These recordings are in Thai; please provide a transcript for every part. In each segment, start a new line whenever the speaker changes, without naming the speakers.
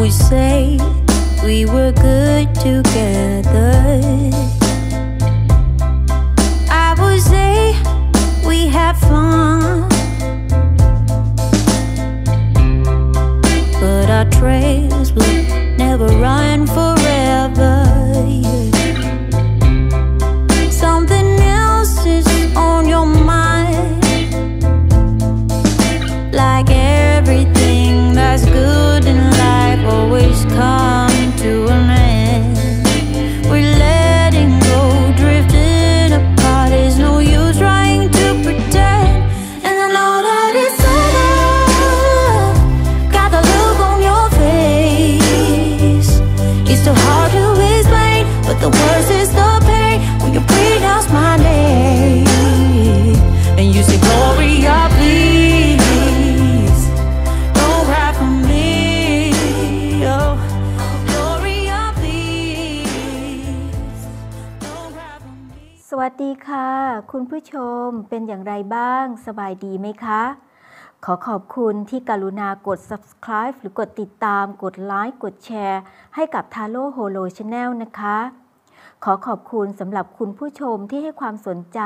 would say we were good together. I would say we had fun. But our trails will never run
เป็นอย่างไรบ้าง สบายดีไหมคะ ขอขอบคุณที่กรุณากด subscribe หรือกดติดตาม กดไลค์ กดแชร์ ให้กับ t a r o Holo Channel นะคะ ขอขอบคุณสำหรับคุณผู้ชมที่ให้ความสนใจ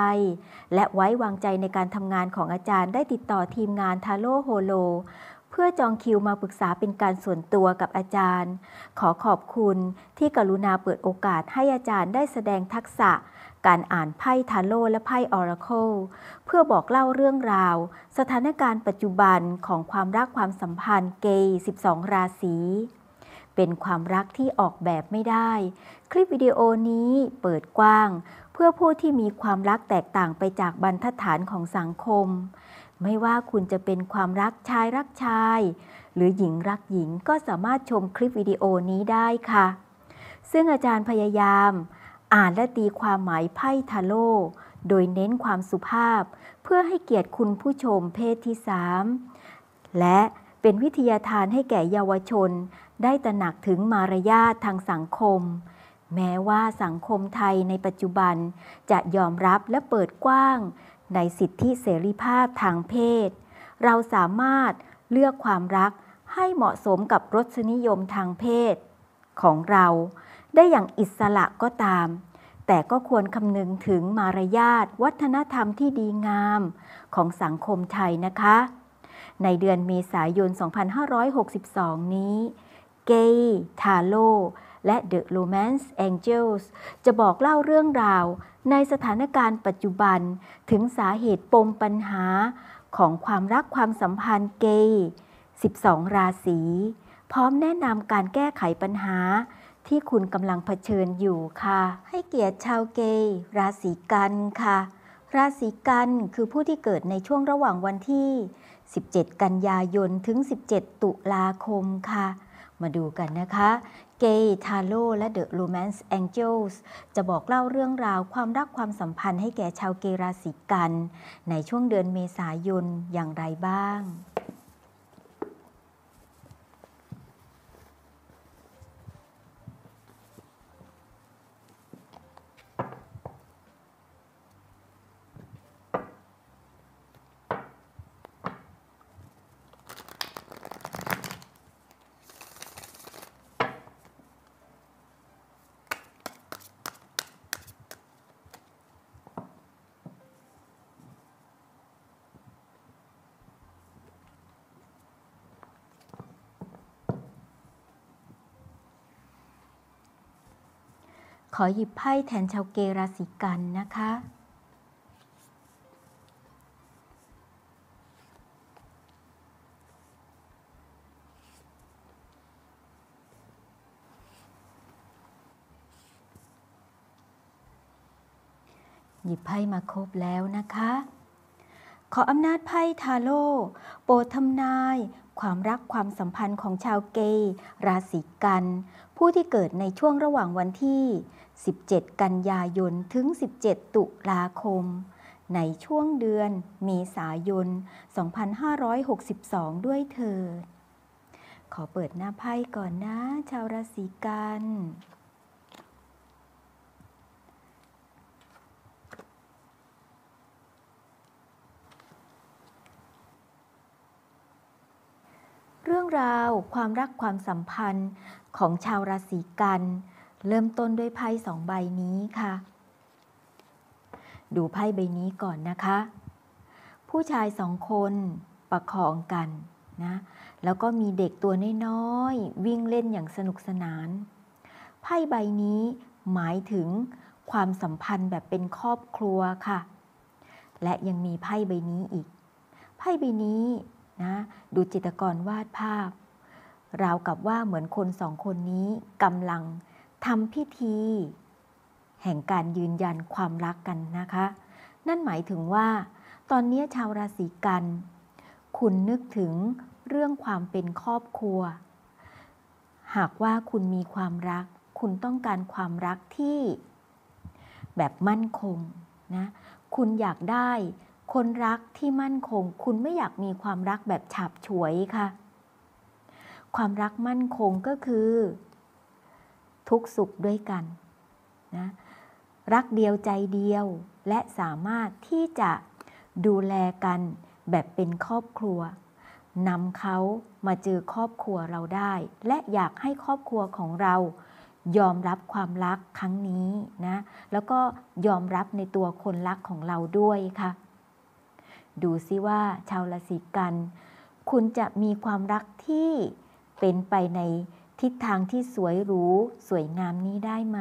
และไว้วางใจในการทำงานของอาจารย์ได้ติดต่อทีมงาน t a r o Holo พื่อจองคิวมาปรึกษาเป็นการส่วนตัวกับอาจารย์ ขอขอบคุณที่กรุณาเปิดโอกาสให้อาจารย์ได้แสดงทักษะ การอ่านไพ่ทาโร่และไพ่ออราเคิลเพื่อบอกเล่าเรื่องราว สถานการณ์ปัจจุบันของความรักความสัมพันธ์เกย์ 12 ราศีเป็นความรักที่ออกแบบไม่ได้ คลิปวิดีโอนี้เปิดกว้าง เพื่อผู้ที่มีความรักแตกต่างไปจากบรรทัดฐานของสังคม ไม่ว่าคุณจะเป็นความรักชายรักชาย หรือหญิงรักหญิงก็สามารถชมคลิปวิดีโอนี้ได้ค่ะ ซึ่งอาจารย์พยายาม อ่านและตีความหมายไพ่ทาโร่โดยเน้นความสุภาพ เพื่อให้เกียรติคุณผู้ชมเพศที่สามและเป็นวิทยาทานให้แก่เยาวชน ได้ตระหนักถึงมารยาททางสังคม แม้ว่าสังคมไทยในปัจจุบันจะยอมรับและเปิดกว้าง ในสิทธิเสรีภาพทางเพศ เราสามารถเลือกความรักให้เหมาะสมกับรสนิยมทางเพศ ของเราได้อย่างอิสระก็ตาม แต่ก็ควรคำนึงถึงมารยาทวัฒนธรรมที่ดีงามของสังคมไทยนะคะ ในเดือนเมษายน 2562 นี้ เกย์ทาโลและ The Romance Angels จะบอกเล่าเรื่องราว ในสถานการณ์ปัจจุบันถึงสาเหตุปมปัญหาของความรักความสัมพันธ์เกย์12 ราศี พร้อมแนะนำการแก้ไขปัญหาที่คุณกำลังเผชิญอยู่ค่ะ ให้เกียรติชาวเกย์ราศีกันค่ะ ราศีกันคือผู้ที่เกิดในช่วงระหว่างวันที่ 17 กันยายนถึง 17 ตุลาคมค่ะ มาดูกันนะคะ เกย์ทาโร่และ The Romance Angels จะบอกเล่าเรื่องราวความรักความสัมพันธ์ให้แก่ชาวเกราศีกัน ในช่วงเดือนเมษายนอย่างไรบ้าง ขอหยิบไพ่แทนชาวเกย์ราศีกันนะคะ หยิบไพ่มาครบแล้วนะคะ ขออำนาจไพ่ทาโร่โปรดทำนาย ความรักความสัมพันธ์ของชาวเกย์ราศีกันผู้ที่เกิดในช่วงระหว่างวันที่ 17 กันยายน ถึง 17 ตุลาคม ในช่วงเดือนเมษายน 2562 ด้วยเถิด ขอเปิดหน้าไพ่ก่อนนะ ชาวราศีกัน รื่องราว ความรักความสัมพันธ์ของชาวราศีกัน เริ่มต้นด้วยไพ่สองใบนี้ค่ะ ดูไพ่ใบนี้ก่อนนะคะ ผู้ชายสองคนประคองกันนะแล้วก็มีเด็กตัวน้อยๆวิ่งเล่นอย่างสนุกสนาน ไพ่ใบนี้หมายถึงความสัมพันธ์แบบเป็นครอบครัวค่ะ และยังมีไพ่ใบนี้อีก ไพ่ใบนี้ นะดูจิตรกรวาดภาพ ราวกับว่าเหมือนคนสองคนนี้กำลังทำพิธี แห่งการยืนยันความรักกันนะคะ นั่นหมายถึงว่า ตอนนี้ชาวราศีกัน คุณนึกถึงเรื่องความเป็นครอบครัว หากว่าคุณมีความรัก คุณต้องการความรักที่แบบมั่นคงนะ คุณอยากได้ คนรักที่มั่นคง คุณไม่อยากมีความรักแบบฉาบฉวยค่ะ ความรักมั่นคงก็คือ ทุกสุขด้วยกันนะรักเดียวใจเดียวและสามารถที่จะดูแลกันแบบเป็นครอบครัวนำเขามาเจอครอบครัวเราได้ และอยากให้ครอบครัวของเรายอมรับความรักครั้งนี้นะ แล้วก็ยอมรับในตัวคนรักของเราด้วยค่ะ ดูซิว่าชาวราศีกัน คุณจะมีความรักที่เป็นไปในทิศทางที่สวยหรูสวยงามนี้ได้ไหม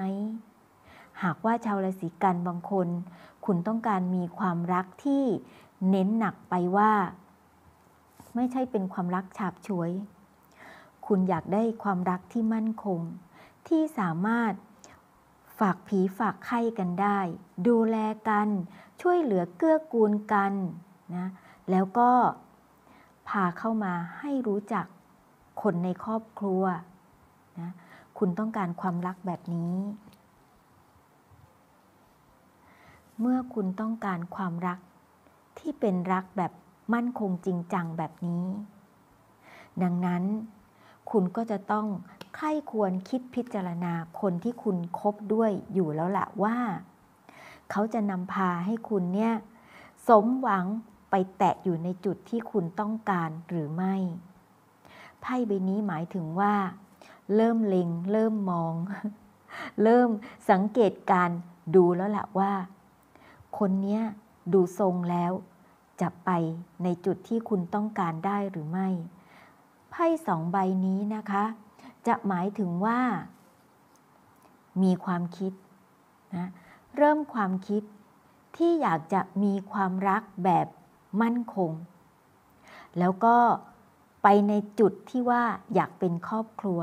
หากว่าชาวราศีกันบางคน คุณต้องการมีความรักที่เน้นหนักไปว่า ไม่ใช่เป็นความรักฉาบฉวย คุณอยากได้ความรักที่มั่นคง ที่สามารถฝากผีฝากไข้กันได้ ดูแลกัน ช่วยเหลือเกื้อกูลกัน นะแล้วก็พาเข้ามาให้รู้จักคนในครอบครัวนะคุณต้องการความรักแบบนี้ เมื่อคุณต้องการความรักที่เป็นรักแบบมั่นคงจริงจังแบบนี้ ดังนั้นคุณก็จะต้องใคร่ควรคิดพิจารณาคนที่คุณคบด้วยอยู่แล้วละว่า เขาจะนำพาให้คุณเนี่ยสมหวัง ไปแตะอยู่ในจุดที่คุณต้องการหรือไม่ ไพ่ใบนี้หมายถึงว่า เริ่มเล็ง เริ่มมอง เริ่มสังเกตการดูแล้วละว่า คนเนี้ยดูทรงแล้ว จะไปในจุดที่คุณต้องการได้หรือไม่ ไพ่สองใบนี้นะคะ จะหมายถึงว่า มีความคิดนะเริ่มความคิดที่อยากจะมีความรักแบบ มั่นคง แล้วก็ไปในจุดที่ว่าอยากเป็นครอบครัว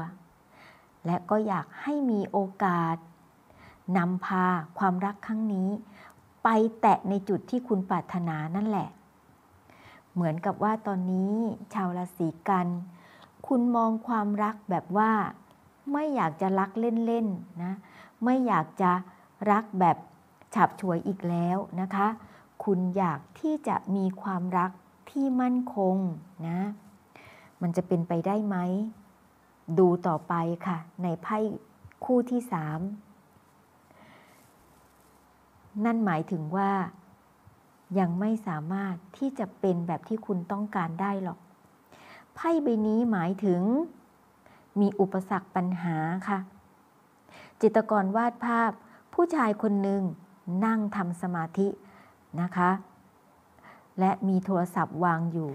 และก็อยากให้มีโอกาสนำพาความรักครั้งนี้ ไปแตะในจุดที่คุณปรารถนานั่นแหละ เหมือนกับว่าตอนนี้ชาวราศีกัน คุณมองความรักแบบว่า ไม่อยากจะรักเล่นๆนะ ไม่อยากจะรักแบบฉับฉวยอีกแล้วนะคะ คุณอยากที่จะมีความรักที่มั่นคงนะ มันจะเป็นไปได้ไหม ดูต่อไปค่ะ ในไพ่คู่ที่สามนั่นหมายถึงว่า ยังไม่สามารถที่จะเป็นแบบที่คุณต้องการได้หรอก ไพ่ใบนี้หมายถึง มีอุปสรรคปัญหาค่ะ จิตรกรวาดภาพ ผู้ชายคนหนึ่งนั่งทำสมาธิ นะคะ และมีโทรศัพท์วางอยู่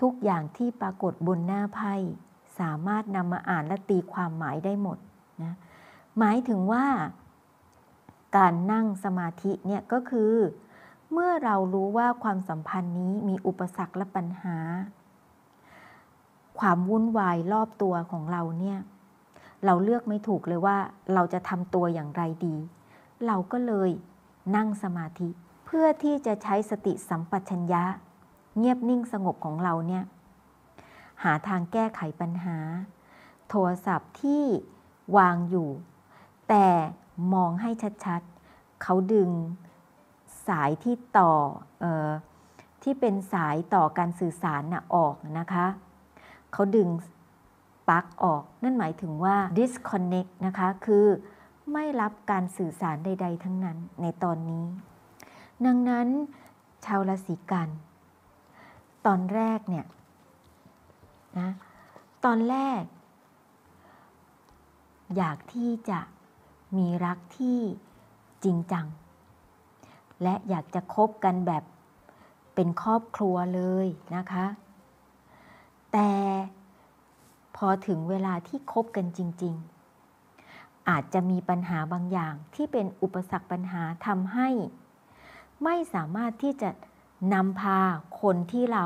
ทุกอย่างที่ปรากฏบนหน้าไพ่สามารถนำมาอ่านและตีความหมายได้หมดนะหมายถึงว่า การนั่งสมาธิเนี่ยก็คือ เมื่อเรารู้ว่าความสัมพันธ์นี้มีอุปสรรคและปัญหา ความวุ่นวายรอบตัวของเราเนี่ยเราเลือกไม่ถูกเลยว่าเราจะทำตัวอย่างไรดี เราก็เลยนั่งสมาธิ พื่อที่จะใช้สติสัมปชัญญะ เงียบนิ่งสงบของเราเนี่ย หาทางแก้ไขปัญหา โทรศัพท์ที่วางอยู่ แต่มองให้ชัดๆ เขาดึงสายที่ต่อออที่เป็นสายต่อการสื่อสารนะออกนะคะ เขาดึงปลั๊กออก นั่นหมายถึงว่า disconnect นะคะ คือไม่รับการสื่อสารใด ๆ ทั้งนั้นในตอนนี้ ดังนั้น ชาวราศีกัน ตอนแรกเนี่ยนะตอนแรก อยากที่จะมีรักที่จริงจัง และอยากจะคบกันแบบเป็นครอบครัวเลยนะคะ แต่พอถึงเวลาที่คบกันจริง ๆ อาจจะมีปัญหาบางอย่างที่เป็นอุปสรรคปัญหาทำให้ ไม่สามารถที่จะนำพาคนที่เรา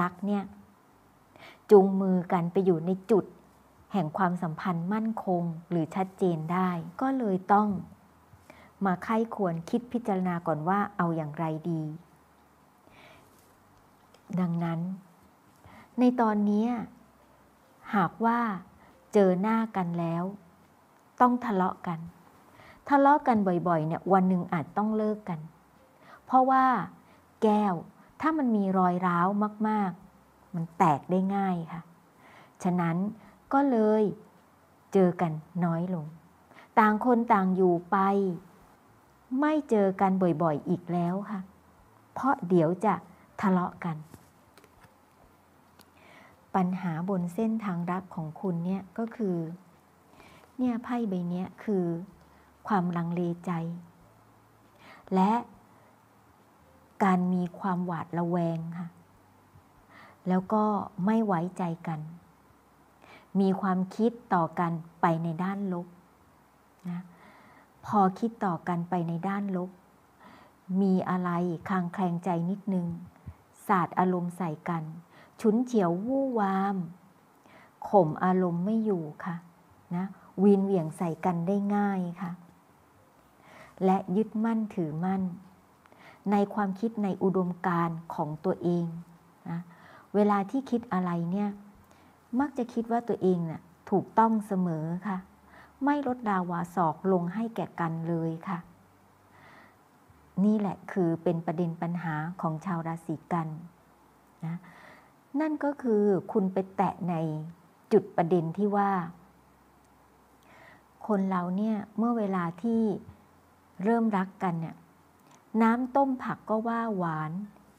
รักเนี่ยจูงมือกันไปอยู่ในจุด แห่งความสัมพันธ์มั่นคงหรือชัดเจนได้ ก็เลยต้องมาไข้ควรคิดพิจารณาก่อนว่าเอาอย่างไรดี ดังนั้น ในตอนนี้หากว่าเจอหน้ากันแล้ว ต้องทะเลาะกัน ทะเลาะกันบ่อยๆเนี่ยวันหนึ่งอาจต้องเลิกกัน เพราะว่าแก้วถ้ามันมีรอยร้าวมากๆ มันแตกได้ง่ายค่ะ ฉะนั้นก็เลยเจอกันน้อยลง ต่างคนต่างอยู่ไป ไม่เจอกันบ่อยๆอีกแล้วค่ะ เพราะเดี๋ยวจะทะเลาะกัน ปัญหาบนเส้นทางรักของคุณเนี่ยก็คือ เนี่ยไพ่ใบนี้คือความลังเลใจ และ การมีความหวาดระแวงค่ะแล้วก็ไม่ไว้ใจกัน มีความคิดต่อกันไปในด้านลบนะพอคิดต่อกันไปในด้านลบ มีอะไรคางแคลงใจนิดนึง สาดอารมณ์ใส่กัน ฉุนเฉียววู่วามข่มอารมณ์ไม่อยู่ค่ะนะวีนเหวี่ยงใส่กันได้ง่ายค่ะ และยึดมั่นถือมั่น ในความคิดในอุดมการของตัวเองนะเวลาที่คิดอะไรเนี่ยมักจะคิดว่าตัวเองนะ่ะถูกต้องเสมอค่ะ ไม่ลดดาวาศอกลงให้แก่กันเลยค่ะ นี่แหละคือเป็นประเด็นปัญหาของชาวราศีกันนะนั่นก็คือคุณไปแตะในจุดประเด็นที่ว่า คนเราเนี่ยเมื่อเวลาที่เริ่มรักกันเนี่ย น้ำต้มผักก็ว่าหวาน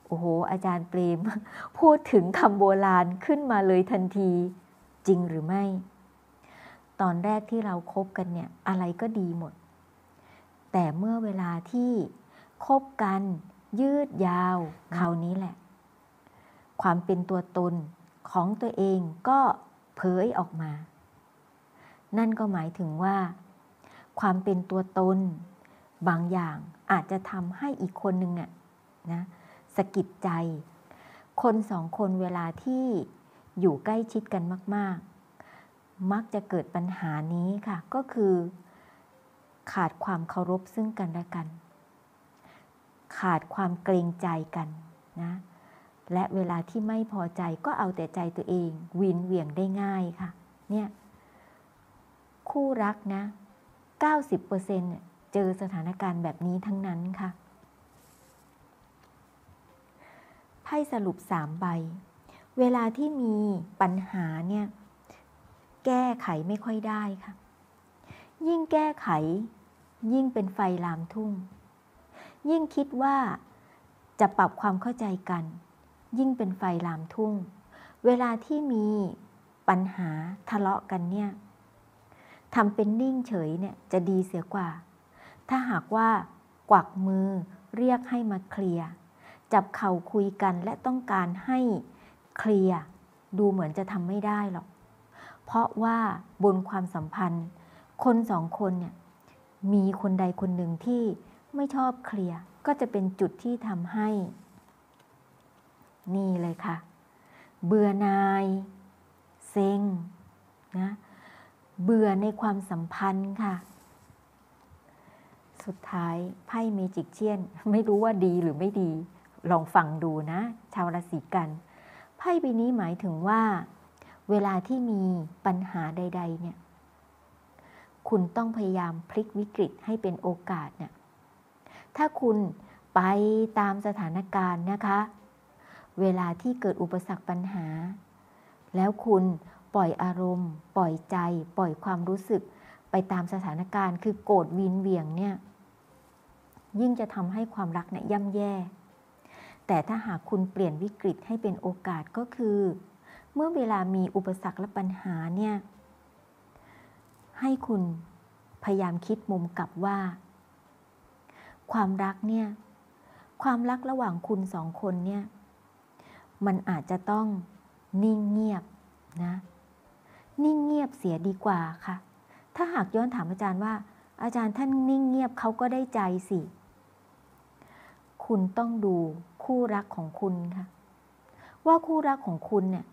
โอ้โห อาจารย์เปรม พูดถึงคำโบราณขึ้นมาเลยทันที จริงหรือไม่ ตอนแรกที่เราครบกันเนี่ยอะไรก็ดีหมด แต่เมื่อเวลาที่คบกันยืดยาวคราวนี้แหละ ความเป็นตัวตนของตัวเองก็เผยออกมา นั่นก็หมายถึงว่า ความเป็นตัวตน บางอย่าง อาจจะทำให้อีกคนหนึ่งน่ะนะสะกิดใจ คนสองคนเวลาที่อยู่ใกล้ชิดกันมาก ๆ มักจะเกิดปัญหานี้ค่ะ ก็คือ ขาดความเคารพซึ่งกันและกัน ขาดความเกรงใจกันนะและเวลาที่ไม่พอใจก็เอาแต่ใจตัวเองวินเหวี่ยงได้ง่ายค่ะ เนี่ย คู่รักนะ 90%เนี่ย เจอสถานการณ์แบบนี้ทั้งนั้นค่ะไพ่สรุปสามใบ เวลาที่มีปัญหาเนี่ยแก้ไขไม่ค่อยได้ค่ะ ยิ่งแก้ไข ยิ่งเป็นไฟลามทุ่ง ยิ่งคิดว่าจะปรับความเข้าใจกัน ยิ่งเป็นไฟลามทุ่ง เวลาที่มีปัญหาทะเลาะกันเนี่ยทำเป็นนิ่งเฉยเนี่ยจะดีเสียกว่า ถ้าหากว่ากวักมือเรียกให้มาเคลียร์จับเข่าคุยกันและต้องการให้เคลียร์ดูเหมือนจะทำไม่ได้หรอก เพราะว่าบนความสัมพันธ์ คนสองคนเนี่ยมีคนใดคนหนึ่งที่ไม่ชอบเคลียร์ก็จะเป็นจุดที่ทำให้ นี่เลยค่ะ เบื่อนาย เซ็งนะเบื่อในความสัมพันธ์ค่ะ สุดท้ายไพ่เมจิกเชียน ไม่รู้ว่าดีหรือไม่ดี ลองฟังดูนะ ชาวราศีกัน ไพ่ใบนี้หมายถึงว่า เวลาที่มีปัญหาใด ๆ เนี่ย คุณต้องพยายามพลิกวิกฤตให้เป็นโอกาสเนี่ย ถ้าคุณไปตามสถานการณ์นะคะ เวลาที่เกิดอุปสรรคปัญหา แล้วคุณปล่อยอารมณ์ ปล่อยใจ ปล่อยความรู้สึกไปตามสถานการณ์คือโกรธวินเวียงเนี่ย ยิ่งจะทำให้ความรักเนี่ยย่ำแย่ แต่ถ้าหากคุณเปลี่ยนวิกฤตให้เป็นโอกาสก็คือ เมื่อเวลามีอุปสรรคและปัญหาเนี่ยให้คุณพยายามคิดมุมกลับว่า ความรักเนี่ยความรักระหว่างคุณสองคนเนี่ยมันอาจจะต้องนิ่งเงียบนะนิ่งเงียบเสียดีกว่าค่ะ ถ้าหากย้อนถามอาจารย์ว่า อาจารย์ท่านนิ่งเงียบเขาก็ได้ใจสิ คุณต้องดูคู่รักของคุณค่ะ ว่าคู่รักของคุณเนี่ย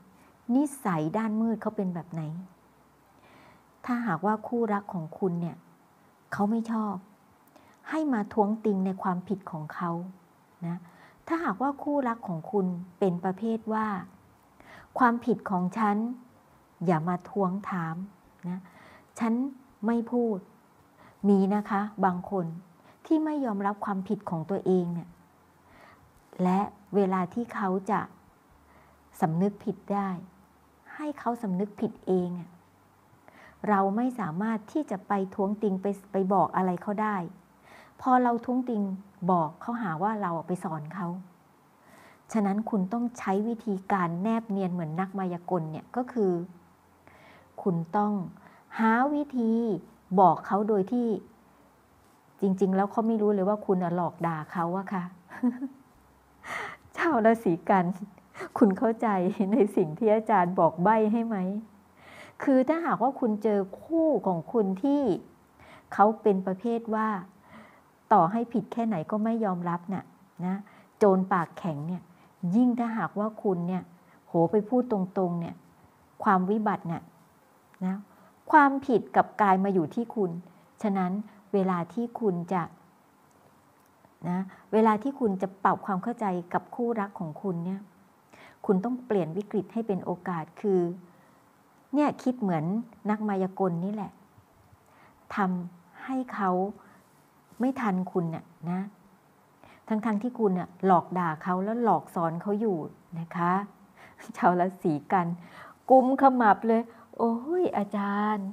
นิสัยด้านมืดเขาเป็นแบบไหน ถ้าหากว่าคู่รักของคุณเนี่ยเขาไม่ชอบ ให้มาท้วงติงในความผิดของเขานะถ้าหากว่าคู่รักของคุณเป็นประเภทว่า ความผิดของฉัน อย่ามาทวงถามนะฉันไม่พูด มีนะคะบางคนที่ไม่ยอมรับความผิดของตัวเองเนี่ย และเวลาที่เขาจะสำนึกผิดได้ ให้เขาสำนึกผิดเองเราไม่สามารถที่จะไปท้วงติงไปไปบอกอะไรเขาได้ พอเราท้วงติงบอกเขาหาว่าเราไปสอนเขา ฉะนั้นคุณต้องใช้วิธีการแนบเนียนเหมือนนักมายากลเนี่ยก็คือ คุณต้องหาวิธีบอกเขาโดยที่ จริง ๆ แล้วเขาไม่รู้เลยว่าคุณหลอกด่าเขาอะค่ะ ชาวราศีกัน คุณเข้าใจในสิ่งที่อาจารย์บอกใบ้ให้ไหม คือถ้าหากว่าคุณเจอคู่ของคุณที่เขาเป็นประเภทว่า ต่อให้ผิดแค่ไหนก็ไม่ยอมรับน่ะนะโจรปากแข็งเนี่ย ยิ่งถ้าหากว่าคุณเนี่ย โหไปพูดตรงๆ เนี่ย ความวิบัติเนี่ยนะความผิดกับกายมาอยู่ที่คุณ ฉะนั้นเวลาที่คุณจะ นะเวลาที่คุณจะปรับความเข้าใจกับคู่รักของคุณเนี่ยคุณต้องเปลี่ยนวิกฤตให้เป็นโอกาสคือเนี่ยคิดเหมือนนักมายากลนี่แหละทำให้เขาไม่ทันคุณเนี่ยนะทั้งๆทที่คุณเนี่ยหลอกด่าเขาแล้วหลอกสอนเขาอยู่นะคะชาวราศีกัน กุมขมับเลย โอ้ยอาจารย์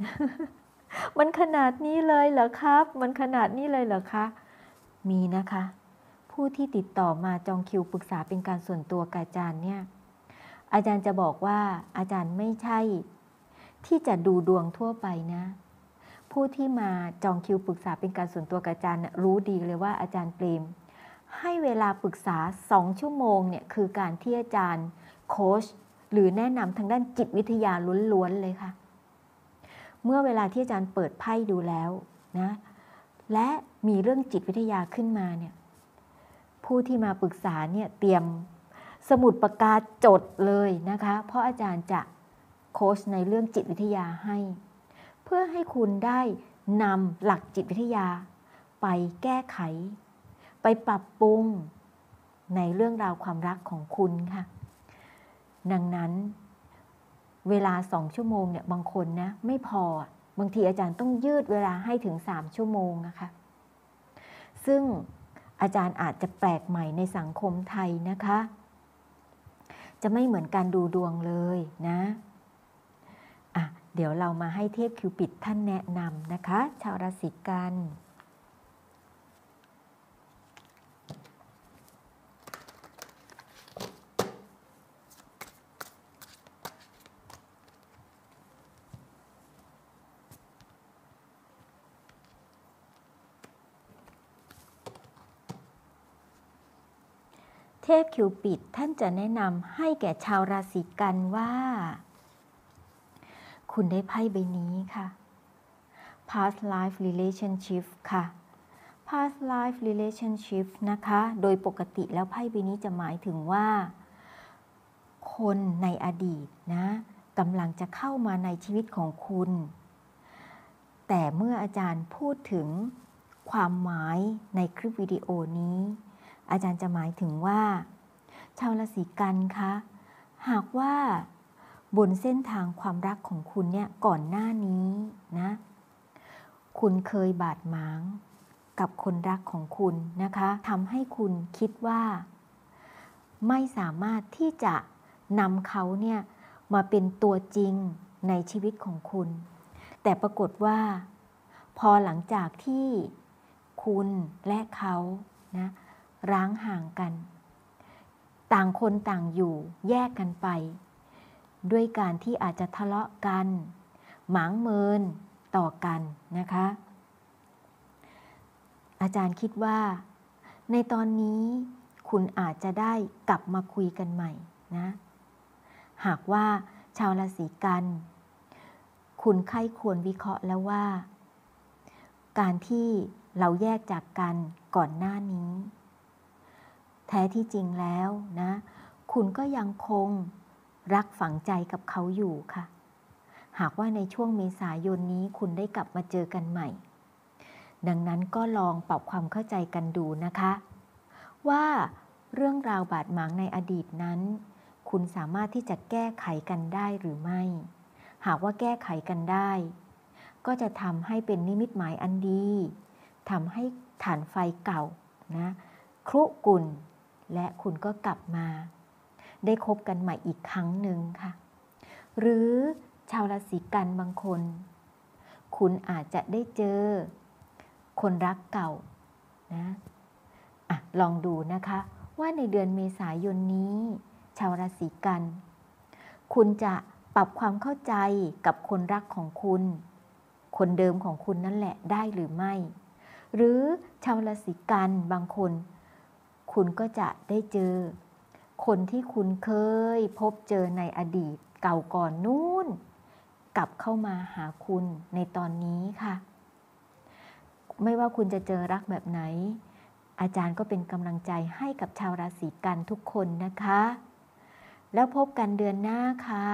มันขนาดนี้เลยเหรอครับ มันขนาดนี้เลยเหรอคะ มีนะคะ ผู้ที่ติดต่อมาจองคิวปรึกษาเป็นการส่วนตัวกับอาจารย์เนี่ย อาจารย์จะบอกว่าอาจารย์ไม่ใช่ ที่จะดูดวงทั่วไปนะ ผู้ที่มาจองคิวปรึกษาเป็นการส่วนตัวกับอาจารย์รู้ดีเลยว่าอาจารย์เปรมให้เวลาปรึกษาสองชั่วโมงเนี่ยคือการที่อาจารย์โค้ชหรือแนะนำทางด้านจิตวิทยาล้วนๆเลยค่ะ เมื่อเวลาที่อาจารย์เปิดไพ่ดูแล้วนะ และ มีเรื่องจิตวิทยาขึ้นมาเนี่ยผู้ที่มาปรึกษาเนี่ยเตรียมสมุดประกาศจดเลยนะคะ เพราะอาจารย์จะโค้ชในเรื่องจิตวิทยาให้ เพื่อให้คุณได้นำหลักจิตวิทยา ไปแก้ไข ไปปรับปรุงในเรื่องราวความรักของคุณค่ะ ดังนั้นเวลาสองชั่วโมงเนี่ยบางคนนะไม่พอบางทีอาจารย์ต้องยืดเวลาให้ถึง3ชั่วโมงนะคะ ซึ่งอาจารย์อาจจะแปลกใหม่ในสังคมไทยนะคะ จะไม่เหมือนการดูดวงเลยนะอะเดี๋ยวเรามาให้เทพคิวปิดท่านแนะนำนะคะ ชาวราศีกัน เทพคิวปิดท่านจะแนะนำให้แก่ชาวราศีกันว่า คุณได้ไพ่ใบนี้ค่ะ past life relationship ค่ะ past life relationship นะคะ โดยปกติแล้วไพ่ใบนี้จะหมายถึงว่า คนในอดีตนะกำลังจะเข้ามาในชีวิตของคุณ แต่เมื่ออาจารย์พูดถึงความหมายในคลิปวิดีโอนี้ อาจารย์จะหมายถึงว่า ชาวราศีกันคะหากว่าบนเส้นทางความรักของคุณเนี่ยก่อนหน้านี้นะ คุณเคยบาดหมาง กับคนรักของคุณนะคะทำให้คุณคิดว่า ไม่สามารถที่จะนำเขาเนี่ยมาเป็นตัวจริงในชีวิตของคุณ แต่ปรากฏว่า พอหลังจากที่คุณและเขานะ ร้างห่างกัน ต่างคนต่างอยู่แยกกันไป ด้วยการที่อาจจะทะเลาะกัน หมางเมินต่อกันนะคะ อาจารย์คิดว่า ในตอนนี้คุณอาจจะได้กลับมาคุยกันใหม่นะหากว่าชาวราศีกัน คุณใครควรวิเคราะห์แล้วว่า การที่เราแยกจากกันก่อนหน้านี้ แท้ที่จริงแล้วนะ คุณก็ยังคงรักฝังใจกับเขาอยู่ค่ะ หากว่าในช่วงเมษายนนี้คุณได้กลับมาเจอกันใหม่ ดังนั้นก็ลองปรับความเข้าใจกันดูนะคะ ว่าเรื่องราวบาดหมางในอดีตนั้น คุณสามารถที่จะแก้ไขกันได้หรือไม่ หากว่าแก้ไขกันได้ ก็จะทำให้เป็นนิมิตหมายอันดีทำให้ฐานไฟเก่านะครุกุ่น และคุณก็กลับมา ได้คบกันใหม่อีกครั้งหนึ่งค่ะ หรือชาวราศีกันบางคน คุณอาจจะได้เจอ คนรักเก่านะอะลองดูนะคะว่าในเดือนเมษายนนี้ ชาวราศีกัน คุณจะปรับความเข้าใจกับคนรักของคุณ คนเดิมของคุณนั่นแหละได้หรือไม่ หรือชาวราศีกันบางคน คุณก็จะได้เจอ คนที่คุณเคยพบเจอในอดีตเก่าก่อนนู้น กลับเข้ามาหาคุณในตอนนี้ค่ะ ไม่ว่าคุณจะเจอรักแบบไหน อาจารย์ก็เป็นกำลังใจให้กับชาวราศีกันทุกคนนะคะ แล้วพบกันเดือนหน้าค่ะ